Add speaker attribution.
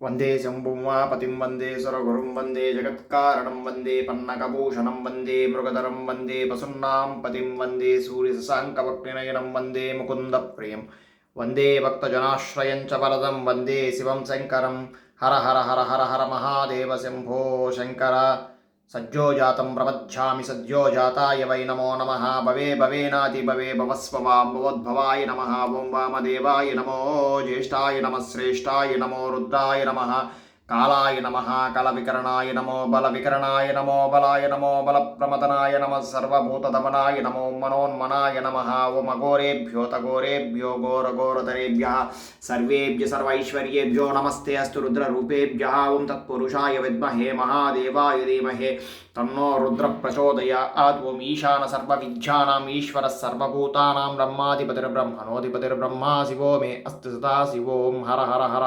Speaker 1: వందే శంభుమాపతిం వందే సురగురుం వందే జగత్కారణం వందే పన్నకభూషణం వందే మృగధరం వందే పశున్నాం పతిం వందే సూర్యశశాంకవక్నినయనం వందే ముకుంద ప్రియం వందే భక్తజనాశ్రయం చ వరదం వందే శివం శంకరం హర హర హర హర హర మహాదేవ శంభో శంకర సజ్జోజాతం ప్రపధ్యామి సద్యోజాతాయ వై నమో నమ. భవే భవేనాతి భవే భవస్వవాం భవద్భవాయ నమ. ఓం వామదేవాయ నమో జ్యేష్ఠాయ నమ. శ్రేష్టాయ నమో రుద్రాయ నమ. కాళాయ నమ కళ వికరణాయ నమో బల వికరణాయ నమో బలాయ నమో బల ప్రమదనాయ నమ సర్వభూతదమనాయ నమో మనోన్మనాయ నమ ఓం అఘోరేభ్యో తఘోరేభ్యో ఘోరఘోరతరేభ్య సర్వేభ్య సర్వైశ్వర్యేభ్యో నమస్తే అస్తు రుద్రరూపేభ్య ఓం తత్పురుషాయ విద్మహే మహాదేవాయ ధీమహే తన్నో రుద్ర ప్రచోదయాత్ ఓం ఈశాన సర్వవిద్యానాం ఈశ్వర సర్వభూతానాం బ్రహ్మాధిపతిర్బ్రహ్మణోధిపతిర్బ్రహ్మా శివో మే అస్తు సదా శివోం హర హర హర హర